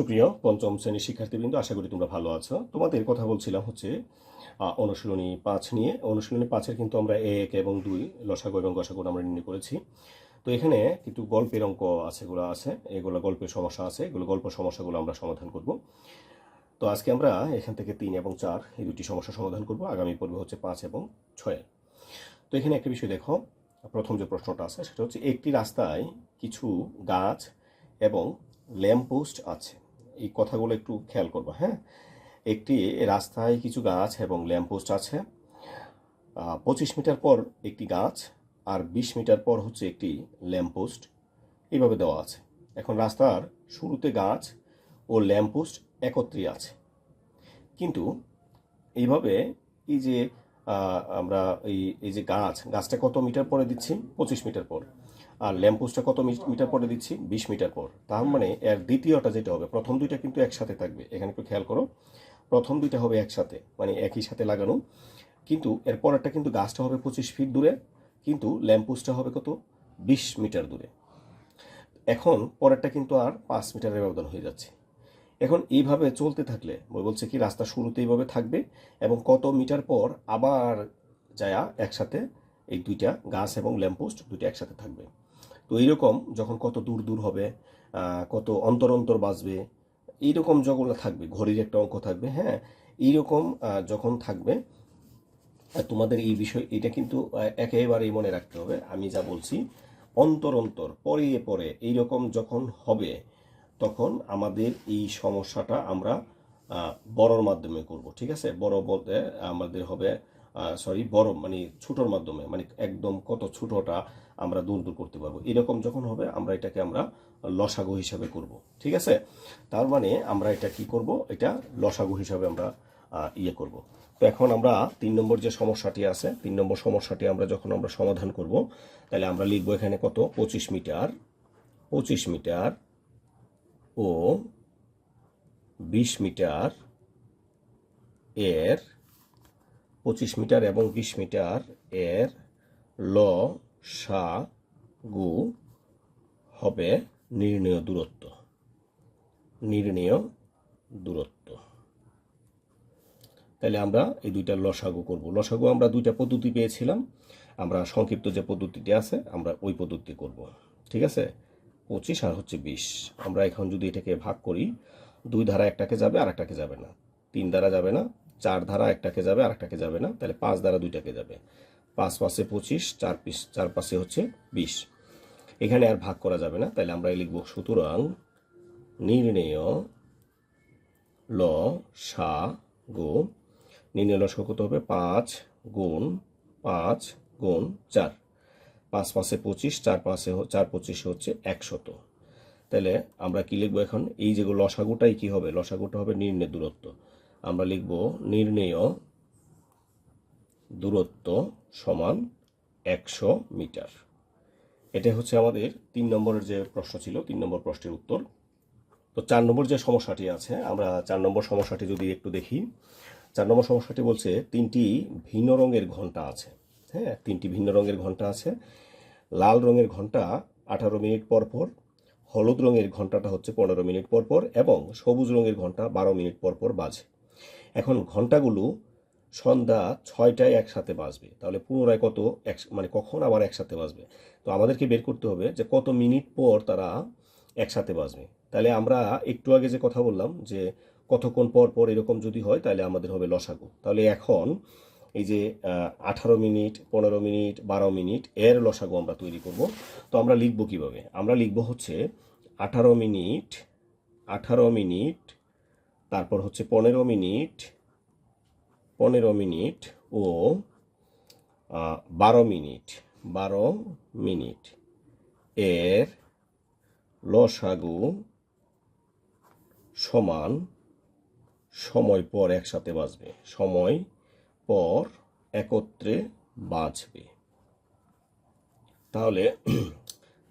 সুপ্রিয় পঞ্চম শ্রেণির শিক্ষার্থীবৃন্দ, আশা করি তোমরা ভালো আছো। তোমাদের কথা বলছিলাম হচ্ছে অনুশীলনী পাঁচ নিয়ে। অনুশীলনী পাঁচের কিন্তু আমরা এক এবং দুই, লসাগু এবং গসাগু আমরা নির্ণয় করেছি। তো এখানে কিন্তু গল্পের অঙ্ক আছে, এগুলো আছে, এগুলো গল্পের সমস্যা আছে, এগুলো গল্প সমস্যাগুলো আমরা সমাধান করব। তো আজকে আমরা এখান থেকে তিন এবং চার এই দুটি সমস্যা সমাধান করব, আগামী পর্বে হচ্ছে পাঁচ এবং ছয়। তো এখানে একটা বিষয় দেখো, প্রথম যে প্রশ্নটা আছে, সেটা হচ্ছে একটি রাস্তায় কিছু গাছ এবং ল্যাম্পপোস্ট আছে। এই কথাগুলো একটু খেয়াল করবা হ্যাঁ? একটি রাস্তায় কিছু গাছ এবং ল্যাম্পপোস্ট আছে। পঁচিশ মিটার পর একটি গাছ আর বিশ মিটার পর হচ্ছে একটি ল্যাম্পপোস্ট এইভাবে দেওয়া আছে। এখন রাস্তার শুরুতে গাছ ও ল্যাম্পপোস্ট একত্রে আছে। কিন্তু এইভাবে এই যে আমরা এই এই যে গাছ, গাছটা কত মিটার পরে দিচ্ছি? পঁচিশ মিটার পর। আর ল্যাম্পপোস্টটা কত মিটার পরে দিচ্ছি? বিশ মিটার পর। তার মানে এর দ্বিতীয়টা যেটা হবে, প্রথম দুইটা কিন্তু একসাথে থাকবে। এখানে একটু খেয়াল করো, প্রথম দুইটা হবে একসাথে মানে একই সাথে লাগানো। কিন্তু এর পরেরটা কিন্তু গাছটা হবে পঁচিশ ফিট দূরে, কিন্তু ল্যাম্পপোস্টটা হবে কত? বিশ মিটার দূরে। এখন পরেরটা কিন্তু আর পাঁচ মিটারের ব্যবধান হয়ে যাচ্ছে। এখন এইভাবে চলতে থাকলে বলছে কি, রাস্তা শুরুতে এইভাবে থাকবে এবং কত মিটার পর আবার যায়া একসাথে এই দুইটা গাছ এবং ল্যাম্পপোস্ট দুইটা একসাথে থাকবে। তো এইরকম যখন কত দূর দূর হবে কত অন্তর অন্তর বাজবে এইরকম যেগুলো থাকবে, ঘড়ির একটা অঙ্ক থাকবে হ্যাঁ এইরকম যখন থাকবে তোমাদের এই বিষয়, এটা কিন্তু একেবারেই মনে রাখতে হবে, আমি যা বলছি, অন্তর অন্তর, পরে পরে, এইরকম যখন হবে, তখন আমাদের এই সমস্যাটা আমরা বড়র মাধ্যমে করব, ঠিক আছে? বড় বলতে আমাদের হবে সরি বড় মানে ছোটোর মাধ্যমে মানে একদম কত ছোটোটা আমরা দূর দূর করতে পারব। এরকম যখন হবে, আমরা এটাকে আমরা লসাগু হিসাবে করব। ঠিক আছে? তার মানে আমরা এটা কি করব? এটা লসাগু হিসাবে আমরা ইয়ে করব। তো এখন আমরা তিন নম্বর যে সমস্যাটি আছে, তিন নম্বর সমস্যাটি আমরা যখন আমরা সমাধান করব, তাহলে আমরা লিখব এখানে কত? পঁচিশ মিটার পঁচিশ মিটার ও বিশ মিটার এর, পঁচিশ মিটার এবং বিশ মিটার এর ল সা, গু হবে নির্ণয় দূরত্ব। নির্ণয় দূরত্ব। তাহলে আমরা এই দুইটা লসাগু করব। লসাগু আমরা দুইটা পদ্ধতি পেয়েছিলাম। আমরা সংক্ষিপ্ত যে পদ্ধতিটি আছে, আমরা ওই পদ্ধতি করব। ঠিক আছে? পঁচিশ আর হচ্ছে বিশ। আমরা এখন যদি এটাকে ভাগ করি, দুই ধারা একটাকে যাবে আর একটাকে যাবে না। তিন ধারা যাবে না, চার ধারা একটাকে যাবে আর একটাকে যাবে না। তাহলে পাঁচ ধারা দুইটাকে যাবে। পাঁচ পাশে পঁচিশ, চার পিস, চার পাশে হচ্ছে বিশ। এখানে আর ভাগ করা যাবে না, তাহলে আমরা লিখব সুতরাং নির্ণেয় ল সা গো। নির্ণয় লসক কত হবে? পাঁচ গুণ পাঁচ গুণ চার। পাঁচ পাশে পঁচিশ, চার পাশে চার পঁচিশে হচ্ছে একশত। তাহলে আমরা কি লিখব এখন? এই যেগুলো লসাগুটাই কি হবে? লসাগুটা হবে নির্ণয় দূরত্ব। আমরা লিখব নির্ণেয় দূরত্ব সমান একশো মিটার। এটা হচ্ছে আমাদের তিন নম্বরের যে প্রশ্ন ছিল, তিন নম্বর প্রশ্নের উত্তর। তো চার নম্বর যে সমস্যাটি আছে, আমরা চার নম্বর সমস্যাটি যদি একটু দেখি, চার নম্বর সমস্যাটি বলছে তিনটি ভিন্ন রঙের ঘণ্টা আছে। হ্যাঁ তিনটি ভিন্ন রঙের ঘণ্টা আছে। লাল রঙের ঘণ্টা আঠারো মিনিট পর পর, হলুদ রঙের ঘন্টাটা হচ্ছে পনেরো মিনিট পর পর, এবং সবুজ রঙের ঘণ্টা বারো মিনিট পর পর বাজে। এখন ঘন্টাগুলো সন্ধ্যা ছয়টায় একসাথে বাজবে। তাহলে পুনরায় কত? এক মানে কখন আবার একসাথে বাজবে? তো আমাদেরকে বের করতে হবে যে কত মিনিট পর তারা একসাথে বাজবে। তাহলে আমরা একটু আগে যে কথা বললাম যে কতক্ষণ পর পর এরকম যদি হয়, তাহলে আমাদের হবে লসাগু। তাহলে এখন এই যে আঠারো মিনিট, পনেরো মিনিট, বারো মিনিট, এর লসাগু আমরা তৈরি করব। তো আমরা লিখব কীভাবে? আমরা লিখব হচ্ছে আঠারো মিনিট আঠারো মিনিট, তারপর হচ্ছে পনেরো মিনিট পনেরো মিনিট ও বারো মিনিট। বারো মিনিট। এর লসাগু সমান সময় পর একসাথে বাজবে। সময় পর একত্রে বাজবে। তাহলে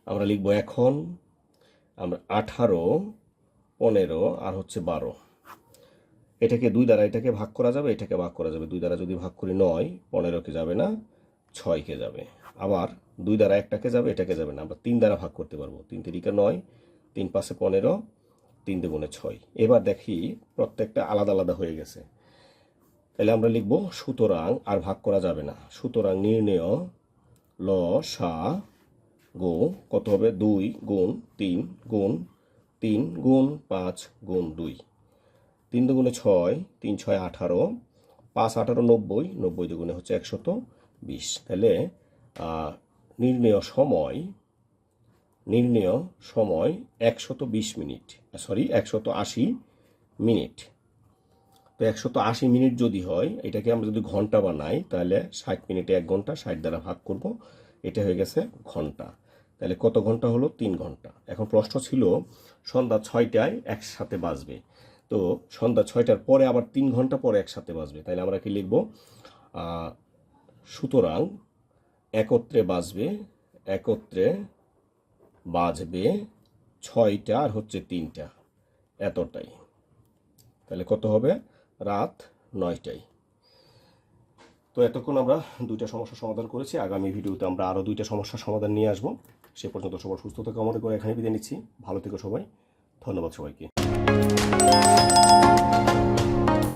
আমরা লিখব এখন, আমরা আঠারো, পনেরো আর হচ্ছে বারো। এটাকে দুই দ্বারা এটাকে ভাগ করা যাবে, এটাকে ভাগ করা যাবে। দুই দ্বারা যদি ভাগ করি নয় পনেরোকে যাবে না ছয়কে যাবে। আবার দুই দ্বারা একটাকে যাবে, এটাকে যাবে না। আমরা তিন দ্বারা ভাগ করতে পারব। তিন তিরিকা নয়, তিন পাশে পনেরো, তিন দুগুণে ছয়। এবার দেখি প্রত্যেকটা আলাদা আলাদা হয়ে গেছে। তাহলে আমরা লিখব, সুতরাং আর ভাগ করা যাবে না। সুতরাং নির্ণয় ল সা গো কত হবে? দুই গুণ তিন গুণ তিন গুণ পাঁচ গুণ দুই। তিন দুগুণে ছয় তিন ছয় আঠারো, পাঁচ আঠারো নব্বই নব্বই দুগুণে হচ্ছে একশত বিশ। তাহলে নির্ণয় সময় নির্ণয় সময় একশত বিশ মিনিট সরি একশত আশি মিনিট। তো একশত আশি মিনিট যদি হয়, এটাকে আমরা যদি ঘণ্টা বানাই, তাহলে ষাট মিনিটে এক ঘণ্টা, ষাট দ্বারা ভাগ করব, এটা হয়ে গেছে ঘণ্টা। তাহলে কত ঘণ্টা হলো? তিন ঘণ্টা। এখন প্রশ্ন ছিল, সন্ধ্যা ছয়টায় একসাথে বাজবে। তো সন্ধ্যা ছয়টার পরে আবার তিন ঘণ্টা পরে একসাথে বাজবে। তাহলে আমরা কি লিখব? সুতরাং একত্রে বাজবে একত্রে বাজবে ছয়টা আর হচ্ছে তিনটা এতটাই। তাহলে কত হবে? রাত নয়টায়। তো এতক্ষণ আমরা দুইটা সমস্যার সমাধান করেছি। আগামী ভিডিওতে আমরা আরও দুইটা সমস্যার সমাধান নিয়ে আসব। সে পর্যন্ত সবার সুস্থতা কামনা করে এখানে বিদায় নিচ্ছি। ভালো থেকো সবাই। ধন্যবাদ সবাইকে। Thank you.